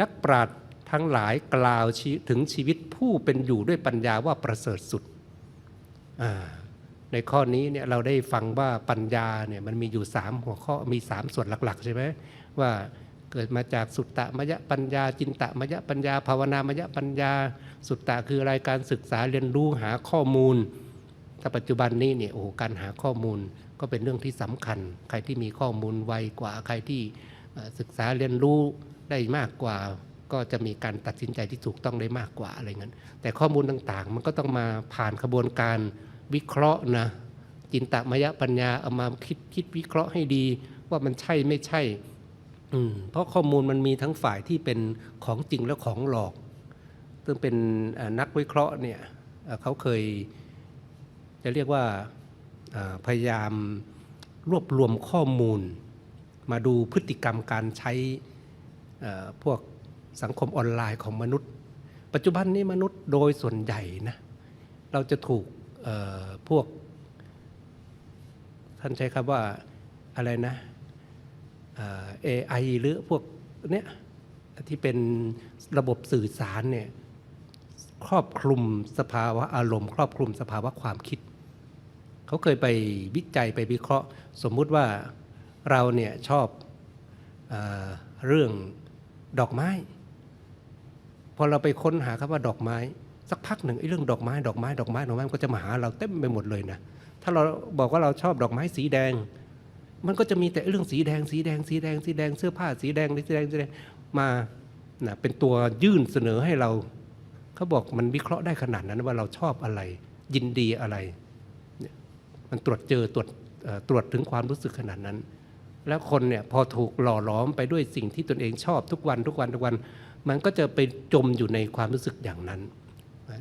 นักปราชญ์ทั้งหลายกล่าวถึงชีวิตผู้เป็นอยู่ด้วยปัญญาว่าประเสริฐสุด ในข้อนี้เนี่ยเราได้ฟังว่าปัญญาเนี่ยมันมีอยู่สามหัวข้อมีสามส่วนหลักๆใช่ไหมว่าเกิดมาจากสุตตะมยปัญญา จินตะมยปัญญา ภาวนามยปัญญา สุตตะคืออะไรการศึกษาเรียนรู้หาข้อมูลถ้าปัจจุบันนี้เนี่ยโอ้การหาข้อมูลก็เป็นเรื่องที่สำคัญ ใครที่มีข้อมูลไวกว่าใครที่ศึกษาเรียนรู้ ได้มากกว่าก็จะมีการตัดสินใจที่ถูกต้องได้มากกว่าอะไรเงี้ยแต่ข้อมูลต่างๆ มันก็ต้องมาผ่านกระบวนการวิเคราะห์นะจินตมยปัญญาเอามาคิดคิดวิเคราะห์ให้ดีว่ามันใช่ไม่ใช่อืมเพราะข้อมูลมันมีทั้งฝ่ายที่เป็นของจริงและของหลอกซึ่งเป็นนักวิเคราะห์เนี่ยเขาเคยจะเรียกว่าพยายามรวบรวมข้อมูล มาดูพฤติกรรมการใช้ พวกสังคมออนไลน์ของมนุษย์ ปัจจุบันนี้มนุษย์โดยส่วนใหญ่นะเราจะถูกพวก ท่านใช้คำว่าอะไรนะเอ่อ AI หรือพวกเนี้ยที่เป็นระบบสื่อสารเนี่ยครอบคลุมสภาวะอารมณ์ ครอบคลุมสภาวะความคิด เขาเคยไปวิจัยไปวิเคราะห์ สมมุติว่าเราเนี่ยชอบเอเรื่อง ดอกไม้ พอเราไปค้นหาคำว่าดอกไม้ สักพักหนึ่งไอ้เรื่องดอกไม้ ดอกไม้ดอกไม้ดอกไม้มันก็จะมาหาเราเต็มไปหมดเลยนะถ้าเราบอกว่าเราชอบดอกไม้สีแดง มันก็จะมีแต่เรื่องสีแดงสีแดงสีแดงสีแดงเสื้อผ้าสีแดงสีแดงสีแดงมานะเป็นตัวยื่นเสนอให้เรา เขาบอกมันวิเคราะห์ได้ขนาดนั้นว่าเราชอบอะไร ยินดีอะไรเนี่ยมันตรวจเจอตรวจตรวจถึงความรู้สึกขนาดนั้น แล้วคนเนี่ยพอถูกหล่อหลอมไปด้วยสิ่งที่ตนเองชอบทุกวันทุกวันทุกวัน มันก็จะไปจมอยู่ในความรู้สึกอย่างนั้น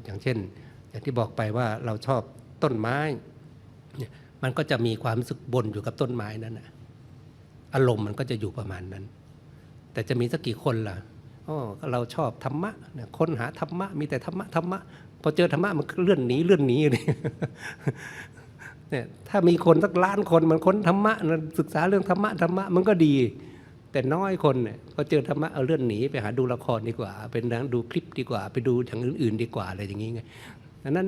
อย่างเช่น อย่างที่บอกไปว่าเราชอบต้นไม้ มันก็จะมีความรู้สึกบนอยู่กับต้นไม้นั้นนะอารมณ์มันก็จะอยู่ประมาณนั้น แต่จะมีสักกี่คนล่ะอ๋อเราชอบธรรมะค้นหาธรรมะ มีแต่ธรรมะธรรมะพอเจอธรรมะมันเลื่อนหนีเลื่อนหนีเลย เนี่ยถ้ามีคนสักล้านคนมันค้นธรรมะมันศึกษาเรื่องธรรมะธรรมะมันก็ดี แต่น้อยคนเนี่ยพอเจอธรรมะเอาเลื่อนหนีไปหาดูละครดีกว่า เป็นนังดูคลิปดีกว่า ไปดูอย่างอื่น ๆ ดีกว่าอะไรอย่างนี้ไงดังนั้น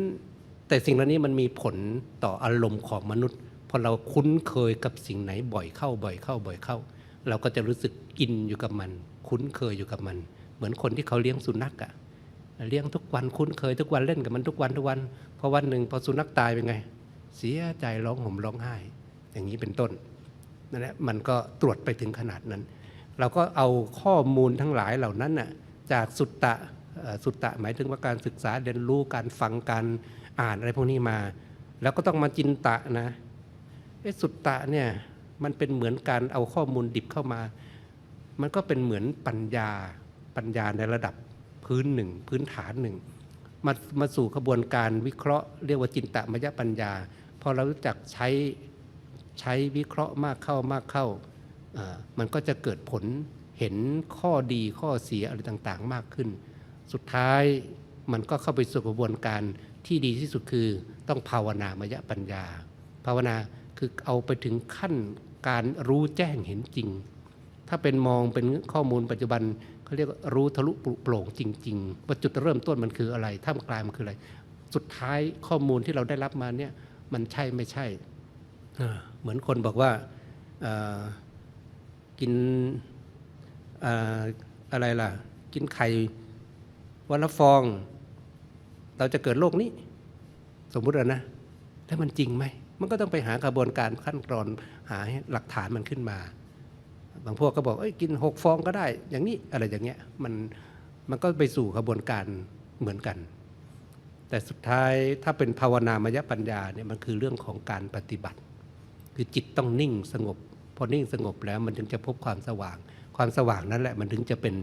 แต่สิ่งเหล่านี้มันมีผลต่ออารมณ์ของมนุษย์พอเราคุ้นเคยกับสิ่งไหนบ่อยเข้าบ่อยเข้าบ่อยเข้า เราก็จะรู้สึกกินอยู่กับมัน คุ้นเคยอยู่กับมัน เหมือนคนที่เขาเลี้ยงสุนัขอะเลี้ยงทุกวันคุ้นเคยทุกวันเล่นกับมันทุกวันทุกวันพอวันหนึ่งพอสุนัขตายเป็นไง เสียใจร้องห่มร้องไห้ อย่างนี้เป็นต้นนั่นแหละมันก็ตรวจไปถึงขนาดนั้น เราก็เอาข้อมูลทั้งหลายเหล่านั้นน่ะจากสุตตะสุตตะหมายถึงว่าการศึกษาเรียนรู้การฟังการอ่านอะไรพวกนี้มา แล้วก็ต้องมาจินตะนะไอ้สุตตะเนี่ยมันเป็นเหมือนการเอาข้อมูลดิบเข้ามา มันก็เป็นเหมือนปัญญาปัญญาในระดับพื้นหนึ่งพื้นฐานหนึ่งมามาสู่กระบวนการวิเคราะห์เรียกว่าจินตมยปัญญา พอเรารู้จักใช้ใช้วิเคราะห์มากเข้ามากเข้า มันก็จะเกิดผลเห็นข้อดีข้อเสียอะไรต่างๆ มากขึ้น สุดท้ายมันก็เข้าไปสู่กระบวนการที่ดีที่สุดคือต้องภาวนามยปัญญา ภาวนาคือเอาไปถึงขั้นการรู้แจ้งเห็นจริง ถ้าเป็นมองเป็นข้อมูลปัจจุบันเขาเรียกว่ารู้ทะลุปลุโปร่งจริงๆว่าจุดเริ่มต้นมันคืออะไรท่ามกลางมันคืออะไร สุดท้ายข้อมูลที่เราได้รับมาเนี่ย มันใช่ไม่ใช่ เหมือนคนบอกว่ากินอะไรล่ะ กินไข่วันละฟอง เราจะเกิดโรคนี้ สมมุติอนะแล้วมันจริงไหม มันก็ต้องไปหากระบวนการขั้นตอนหาหหลักฐานมันขึ้นมา บางพวกก็บอกเอ้ยกินหกฟองก็ได้ อย่างนี้อะไรอย่างเงี้ยมันมันก็ไปสู่กระบวนการเหมือนกัน แต่สุดท้ายถ้าเป็นภาวนามยปัญญาเนี่ยมันคือเรื่องของการปฏิบัติ คือจิตต้องนิ่งสงบ พอนิ่งสงบแล้วมันถึงจะพบความสว่าง ความสว่างนั่นแหละมันถึงจะเป็น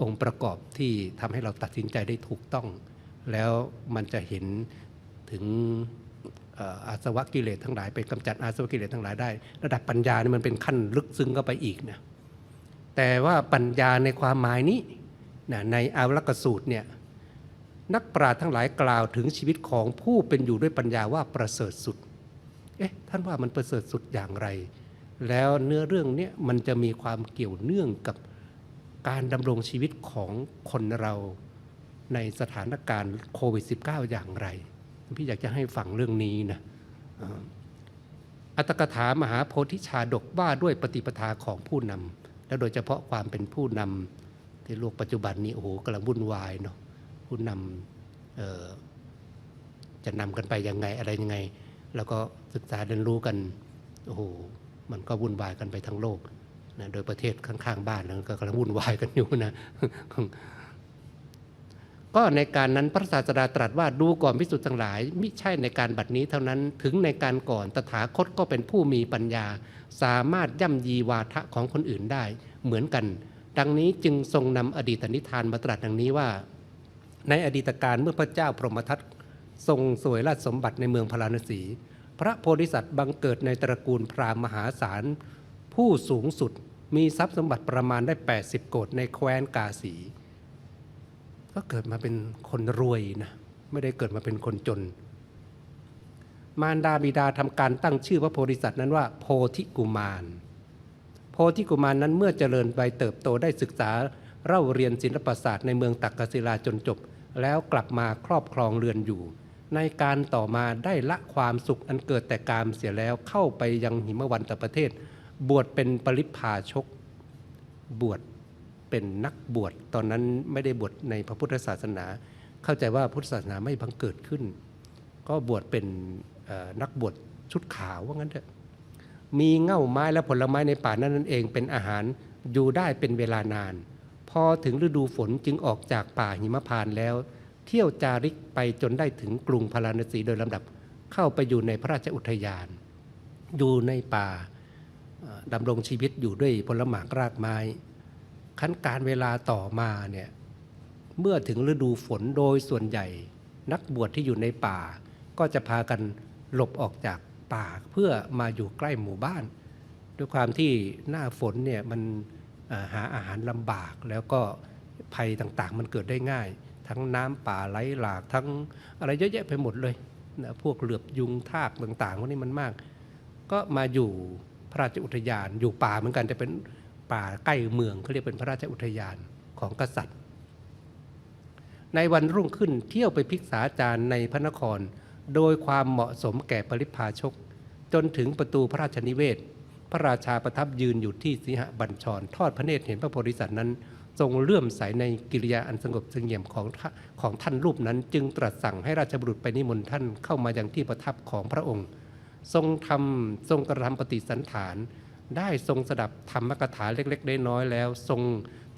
องค์ประกอบที่ทำให้เราตัดสินใจได้ถูกต้อง แล้วมันจะเห็นถึงอาสวะกิเลสทั้งหลายไปกำจัดอาสวะกิเลสทั้งหลายได้ ระดับปัญญานี่มันเป็นขั้นลึกซึ้งเข้าไปอีกนะแต่ว่าปัญญาในความหมายนี้นะในอาวรกสูตรเนี่ย นักปราชญ์ทั้งหลายกล่าวถึงชีวิตของผู้เป็นอยู่ด้วยปัญญาว่าประเสริฐสุด เอ๊ะท่านว่ามันประเสริฐสุดอย่างไร แล้วเนื้อเรื่องเนี้ยมันจะมีความเกี่ยวเนื่องกับการดำรงชีวิตของคนเราในสถานการณ์โควิด -19 อย่างไร พี่อยากจะให้ฟังเรื่องนี้นะอัตกถามหาโพธิชาดกว่าด้วยปฏิปทาของผู้นำและโดยเฉพาะความเป็นผู้นำที่โลกปัจจุบันนี้โอ้โหกำลังวุ่นวายเนาะ ผู้นำจะนำกันไปยังไงอะไรยังไง แล้วก็ศึกษาเรียนรู้กันโอ้โหมันก็วุ่นวายกันไปทั้งโลกนะโดยประเทศข้างๆบ้านนั้นก็กำลังวุ่นวายกันอยู่นะก็ในการนั้นพระศาสดาตรัสว่าดูก่อนพิสุทธิ์ทั้งหลายมิใช่ในการบัดนี้เท่านั้นถึงในการก่อนตถาคตก็เป็นผู้มีปัญญา สามารถย่ำยีวาทะของคนอื่นได้ เหมือนกัน ดังนี้จึงทรงนำอดีตนิทานมาตรัสดังนี้ว่า ในอดีตการเมื่อพระเจ้าพรหมทัตทรงสวยราชสมบัติในเมืองพาราณสี พระโพธิสัตว์บังเกิดในตระกูลพราหมณ์มหาศาล ผู้สูงสุดมีทรัพย์สมบัติประมาณได้ 80 โกดในแคว้นกาสี ก็เกิดมาเป็นคนรวยนะไม่ได้เกิดมาเป็นคนจน มารดาบิดาทำการตั้งชื่อพระโพธิสัตว์นั้นว่า โพธิกุมาร โพธิกุมารนั้นเมื่อเจริญไปเติบโตได้ศึกษาเล่าเรียนศิลปศาสตร์ในเมืองตักกศิลาจนจบ แล้วกลับมาครอบครองเรือนอยู่ ในการต่อมาได้ละความสุขอันเกิดแต่กามเสียแล้วเข้าไปยังหิมวันตประเทศ บวชเป็นปริพาชก บวชเป็นนักบวชตอนนั้นไม่ได้บวชในพระพุทธศาสนา เข้าใจว่าพุทธศาสนาไม่บังเกิดขึ้น ก็บวชเป็นนักบวชชุดขาวว่างั้นเถอะมีเง่าไม้และผลไม้ในป่านั้นนั่นเองเป็นอาหารอยู่ได้เป็นเวลานาน พอถึงฤดูฝนจึงออกจากป่าหิมพานแล้ว เที่ยวจาริกไปจนได้ถึงกรุงพาราณสีโดยลำดับเข้าไปอยู่ในพระราชอุทยาน อยู่ในป่าดำรงชีวิตอยู่ด้วยผลหมากรากไม้ ขั้นการเวลาต่อมาเนี่ยเมื่อถึงฤดูฝนโดยส่วนใหญ่ นักบวชที่อยู่ในป่า ก็จะพากันหลบออกจากป่าเพื่อมาอยู่ใกล้หมู่บ้าน ด้วยความที่หน้าฝนเนี่ยมัน หาอาหารลำบาก แล้วก็ภัยต่างๆ มันเกิดได้ง่าย ทั้งน้ำป่าไหลหลากทั้งอะไรเยอะแยะไปหมดเลยนะพวกเหลือบยุงทากต่างๆพวกนี้มันมาก ก็มาอยู่พระราชอุทยาน อยู่ป่าเหมือนกันแต่เป็นป่าใกล้เมืองเขาเรียกเป็นพระราชอุทยานของกษัตริย์ ในวันรุ่งขึ้นเที่ยวไปพิกษาจารย์ในพระนคร โดยความเหมาะสมแก่ปริพาชก จนถึงประตูพระราชนิเวศ พระราชาประทับยืนอยู่ที่สีหบัญชร ทอดพระเนตรเห็นพระโพธิสัตว์นั้น ทรงเลื่อมใสในกิริยาอันสงบเสงี่ยมของของท่านรูปนั้น จึงตรัสสั่งให้ราชบุรุษไปนิมนต์ท่านเข้ามายังที่ประทับของพระองค์ ทรงทำทรงกระทำปฏิสันฐาน ได้ทรงสดับธรรมกถาเล็กๆน้อยๆแล้ว ทรง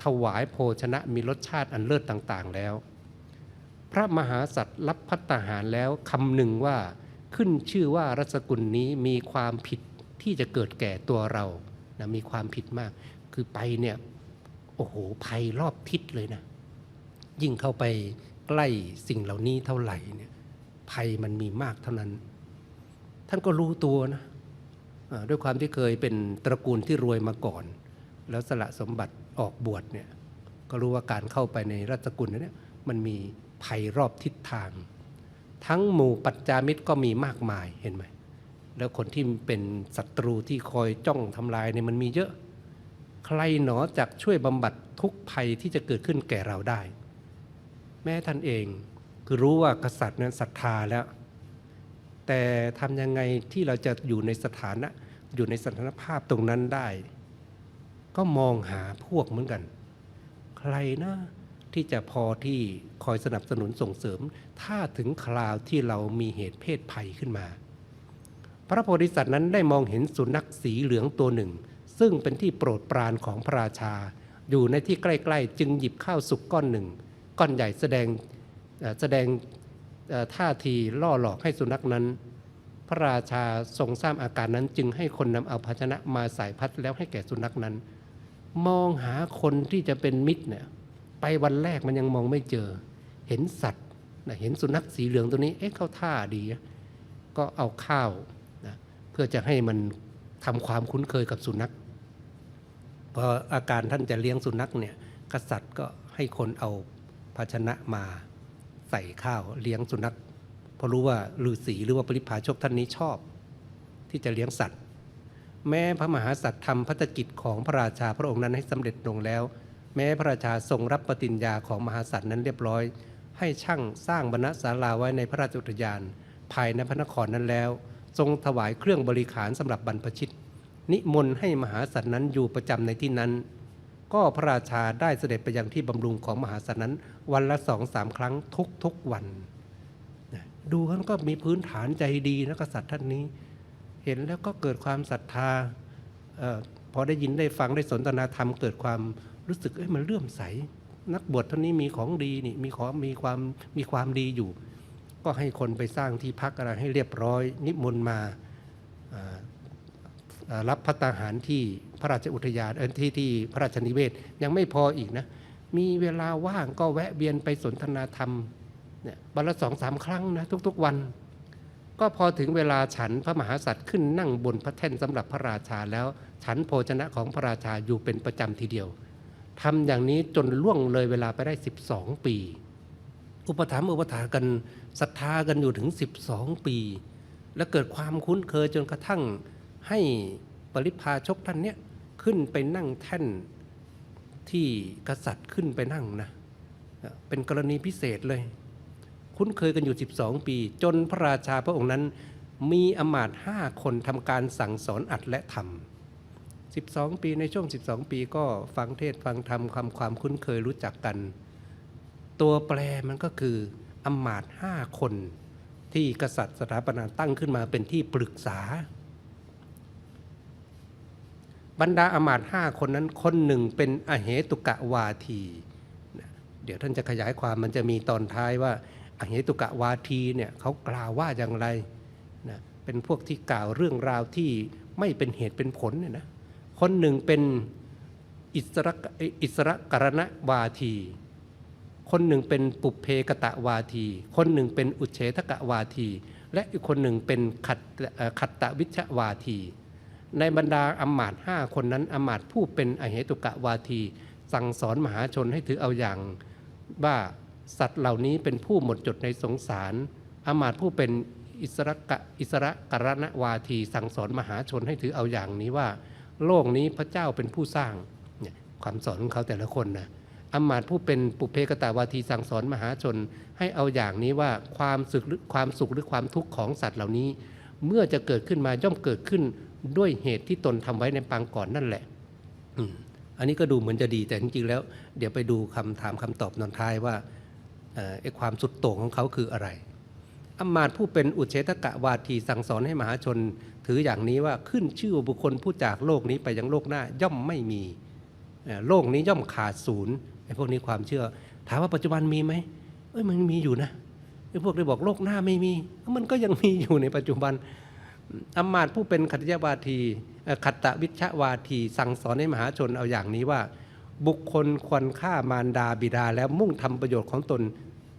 ถวายโภชนะมีรสชาติอันเลิศต่างๆแล้ว พระมหาสัตว์รับพัตตาหารแล้วคำหนึ่งว่าขึ้นชื่อว่ารัศกุลนี้มีความผิด ที่จะเกิดแก่ตัวเรานะมีความผิดมาก คือไปเนี่ยโอ้โหภัยรอบทิศเลยนะ ยิ่งเข้าไปใกล้สิ่งเหล่านี้เท่าไหร่เนี่ยภัยมันมีมากเท่านั้น ท่านก็รู้ตัวนะด้วยความที่เคยเป็นตระกูลที่รวยมาก่อน แล้วสละสมบัติออกบวชเนี่ยก็รู้ว่าการเข้าไปในราชกุลเนี่ยมันมีภัยรอบทิศทาง ทั้งหมู่ปัจจามิตรก็มีมากมายเห็นไหม แล้วคนที่เป็นศัตรูที่คอยจ้องทำลายเนี่ยมันมีเยอะ ใครหนอจักช่วยบำบัดทุกภัยที่จะเกิดขึ้นแก่เราได้ แม้ท่านเองคือรู้ว่ากษัตริย์นั้นศรัทธาแล้ว แต่ทำยังไงที่เราจะอยู่ในสถานะอยู่ในสถานภาพตรงนั้นได้ ก็มองหาพวกเหมือนกัน ใครนะที่จะพอที่คอยสนับสนุนส่งเสริม ถ้าถึงคราวที่เรามีเหตุเพศภัยขึ้นมา พระโพธิสัตว์นั้นได้มองเห็นสุนัขสีเหลืองตัวหนึ่ง ซึ่งเป็นที่โปรดปรานของพระราชา อยู่ในที่ใกล้ ๆ จึงหยิบข้าวสุกก้อนหนึ่ง ก้อนใหญ่แสดงแสดงท่าทีล่อหลอกให้สุนัขนั้น พระราชาทรงทราบอาการนั้นจึงให้คนนำเอาภาชนะมาใส่พัดแล้วให้แก่สุนัขนั้น มองหาคนที่จะเป็นมิตรเนี่ยไปวันแรกมันยังมองไม่เจอ เห็นสัตว์เห็นสุนัขสีเหลืองตัวนี้เอ๊ะเข้าท่าดี ก็เอาข้าว เพื่อจะให้มันทำความคุ้นเคยกับสุนัขพออาการท่านจะเลี้ยงสุนัขเนี่ยกษัตริย์ก็ให้คนเอาภาชนะมาใส่ข้าวเลี้ยงสุนัขเพราะรู้ว่าฤาษีหรือว่าปริพาชกท่านนี้ชอบ ที่จะเลี้ยงสัตว์ แม้พระมหาสัตว์ทำพัฒกิจของพระราชาพระองค์นั้นให้สำเร็จลงแล้ว แม้พระราชาทรงรับปฏิญญาของมหาสัตว์นั้นเรียบร้อย ให้ช่างสร้างบรรณศาลาไว้ในพระราชอุทยาน ภายในพระนครนั้นแล้ว ทรงถวายเครื่องบริขารสำหรับบรรพชิต นิมนต์ให้มหาสัตว์นั้นอยู่ประจำในที่นั้น ก็พระราชาได้เสด็จไปยังที่บำรุงของมหาสัตว์นั้น วันละสองสามครั้งทุกทุกวัน ดูท่านก็มีพื้นฐานใจดีนะกษัตริย์ท่านนี้ เห็นแล้วก็เกิดความศรัทธาออพอได้ยินได้ฟังได้สนทนาธรรมเกิดความรู้สึกเอ้ยมันเลื่อมใส นักบวชท่านนี้มีของดีนี่มีของมีความมีความดีอยู่ ก็ให้คนไปสร้างที่พักอะไรให้เรียบร้อย นิมนต์มารับพัตตาหารที่พระราชอุทยานเออที่ที่พระราชนิเวศยังไม่พออีกนะ มีเวลาว่างก็แวะเวียนไปสนทนาธรรมเนี่ยวันละสองสามครั้งนะทุกๆวัน ก็พอถึงเวลาฉันพระมหากษัตริย์ขึ้นนั่งบนพระแท่นสำหรับพระราชาแล้ว ฉันโภชนะของพระราชาอยู่เป็นประจำทีเดียวทำอย่างนี้จนล่วงเลยเวลาไปได้ 12 ปี อุปถัมภ์อุปถากันศรัทธากันอยู่ถึง 12 ปี และเกิดความคุ้นเคยจนกระทั่งให้ปริพาชกท่านเนี้ยขึ้นไปนั่งแท่นที่กษัตริย์ขึ้นไปนั่งนะเป็นกรณีพิเศษเลย คุ้นเคยกันอยู่ 12 ปี จนพระราชาพระองค์นั้น มีอมาตย์ห้าคนทำการสั่งสอนอัดและทำ12 ปีในช่วง 12 ปีก็ฟังเทศฟังธรรมความความคุ้นเคยรู้จักกัน ตัวแปรมันก็คืออมาตย์ห้าคนที่กษัตริย์สถาปนาตั้งขึ้นมาเป็นที่ปรึกษา บรรดาอมาตย์ห้าคนนั้นคนหนึ่งเป็นอเหตุกะวาที เดี๋ยวท่านจะขยายความมันจะมีตอนท้ายว่าอเหตุกะวาทีเนี่ยเขากล่าวว่าอย่างไรนะเป็นพวกที่กล่าวเรื่องราวที่ไม่เป็นเหตุเป็นผลเนี่ยนะคนหนึ่งเป็นอิสระอิสระกรณวาที คนหนึ่งเป็นปุเพกตะวาที คนหนึ่งเป็นอุเฉทกะวาที และอีกคนหนึ่งเป็นขัดขัตตวิชวาที ในบรรดาอมาตห้าคนนั้นอมาตผู้เป็นอเหตุกะวาที สั่งสอนมหาชนให้ถือเอาอย่างว่าสัตว์เหล่านี้เป็นผู้หมดจดในสงสารอมาตผู้เป็นอิสระกะอิสระกรณวาที สั่งสอนมหาชนให้ถือเอาอย่างนี้ว่า โลกนี้พระเจ้าเป็นผู้สร้างเนี่ยความสอนของเขาแต่ละคนนะ อามาตย์ผู้เป็นปุเพกตาวาทีสั่งสอนมหาชน ให้เอาอย่างนี้ว่าความสุขหรือความสุขหรือความทุกข์ของสัตว์เหล่านี้ เมื่อจะเกิดขึ้นมาย่อมเกิดขึ้นด้วยเหตุที่ตนทำไว้ในปางก่อนนั่นแหละอันนี้ก็ดูเหมือนจะดีแต่จริงๆแล้ว เดี๋ยวไปดูคำถามคำตอบนอนท้ายว่าไอ้ความสุดโต่งของเขาคืออะไรอำมาตย์ผู้เป็นอุเฉทกะวาทีสั่งสอนให้มหาชน ถืออย่างนี้ว่าขึ้นชื่อบุคคลผู้จากโลกนี้ไปยังโลกหน้าย่อมไม่มีโลกนี้ย่อมขาดศูนย์ พวกนี้ความเชื่อ ถามว่าปัจจุบันมีไหมเอ้ยมันมีอยู่นะไอ้พวกที่บอกโลกหน้าไม่มี มันก็ยังมีอยู่ในปัจจุบันอำมาตย์ผู้เป็นขัตยวาทีขัตตวิชวาที สั่งสอนให้มหาชนเอาอย่างนี้ว่า บุคคลควรฆ่ามารดาบิดา แล้วมุ่งทำประโยชน์ของตน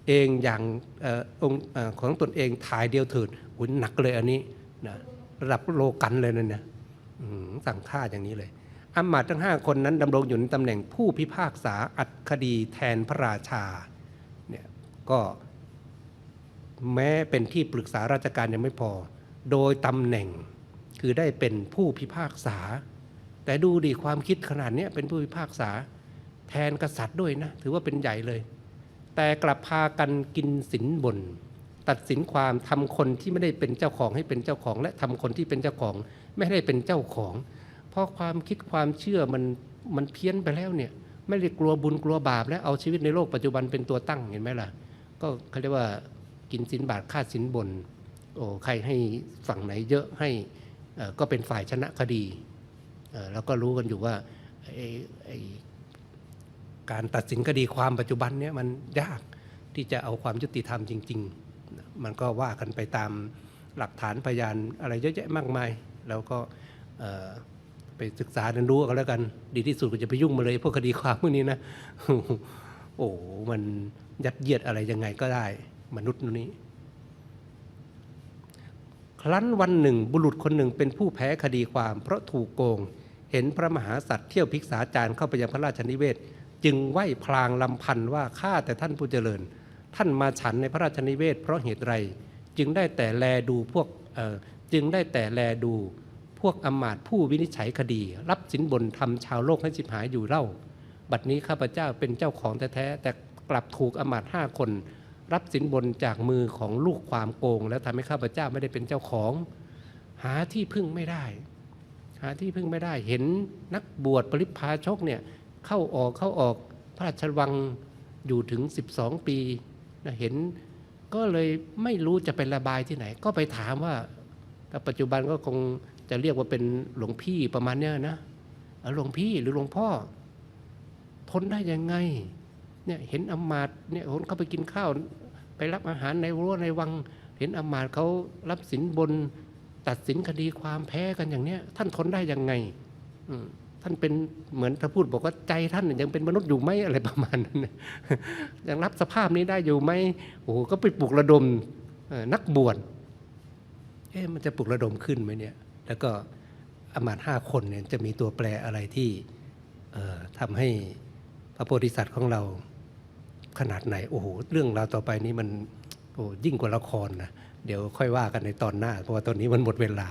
เองอย่างอองค์ของตนเองถ่ายเดียวเถิดหุนหนักเลยอันนี้นะระดับโลกันเลยนะเนี่ยสั่งฆ่าอย่างนี้เลย อำมาตย์ทั้งห้าคนนั้นดำรงอยู่ในตำแหน่งผู้พิพากษาอัดคดีแทนพระราชาเนี่ยก็แม้เป็นที่ปรึกษาราชการยังไม่พอ โดยตำแหน่งคือได้เป็นผู้พิพากษา แต่ดูดิความคิดขนาดนี้เป็นผู้พิพากษาแทนกษัตริย์ด้วยนะ ถือว่าเป็นใหญ่เลย แต่กลับพากันกินสินบน ตัดสินความทำคนที่ไม่ได้เป็นเจ้าของให้เป็นเจ้าของ และทำคนที่เป็นเจ้าของไม่ได้เป็นเจ้าของ เพราะความคิดความเชื่อมันมันเพี้ยนไปแล้วเนี่ย ไม่ได้กลัวบุญกลัวบาปและเอาชีวิตในโลกปัจจุบันเป็นตัวตั้งเห็นไหมล่ะ ก็เขาเรียกว่ากินสินบาทค่าสินบนโอ้ใครให้ฝั่งไหนเยอะให้ก็เป็นฝ่ายชนะคดีแล้วก็รู้กันอยู่ว่าการตัดสินคดีความปัจจุบันเนี้ยมันยากที่จะเอาความยุติธรรมจริง ๆ มันก็ว่ากันไปตามหลักฐานพยานอะไรเยอะแยะมากมาย แล้วก็ ไปศึกษาเรียนรู้กันแล้วกัน ดีที่สุดก็จะไปยุ่งมาเลย พวกคดีความพวกนี้นะ โอ้มันยัดเยียดอะไรยังไงก็ได้ มนุษย์นี้ ครั้นวันหนึ่ง บุรุษคนหนึ่งเป็นผู้แพ้คดีความ เพราะถูกโกง เห็นพระมหาสัตว์เที่ยวพิกษาจารย์เข้าไปยังพระราชนิเวศ จึงไหว้พลางลำพันว่าข้าแต่ท่านผู้เจริญ ท่านมาฉันในพระราชนิเวศ เพราะเหตุไร จึงได้แต่แลดูพวกจึงได้แต่แลดู วกอำมาตย์ผู้วินิจฉัยคดี รับสินบนทำชาวโลกให้สิบหายอยู่เล่า บัดนี้ข้าพเจ้าเป็นเจ้าของแท้แต่กลับถูกอำมาตย์ห้าคน รับสินบนจากมือของลูกความโกง แล้วทำให้ข้าพเจ้าไม่ได้เป็นเจ้าของ หาที่พึ่งไม่ได้ หาที่พึ่งไม่ได้เห็นนักบวชปริพาชกเนี่ยเข้าออกเข้าออกพระราชวังอยู่ถึง 12 ปีนะเห็นก็เลยไม่รู้จะไประบายที่ไหน ก็ไปถามว่าแต่ปัจจุบันก็คง จะเรียกว่าเป็นหลวงพี่ประมาณเนี้ยนะหลวงพี่หรือหลวงพ่อ ทนได้ยังไงเนี่ยเห็นอมาตเนี่ยคนเขาไปกินข้าว ไปรับอาหารในรั้วในวัง เห็นอมาตเขารับสินบน ตัดสินคดีความแพ้กันอย่างเนี้ย ท่านทนได้ยังไงท่านเป็นเหมือนถ้าพูดบอกว่าใจท่านยังเป็นมนุษย์อยู่ไหมอะไรประมาณนั้นยังรับสภาพนี้ได้อยู่ไหมโอ้โหก็ไปปลุกระดมนักบวชเอ๊ะมันจะปลุกระดมขึ้นไหมเนี่ย แล้วก็อมาตย์ห้าคนเนี่ยจะมีตัวแปรอะไรที่ทำให้พระโพธิสัตว์ของเราขนาดไหน โอ้โห เรื่องราวต่อไปนี้มันโอ้ยิ่งกว่าละครนะเดี๋ยวค่อยว่ากันในตอนหน้า เพราะว่าตอนนี้มันหมดเวลา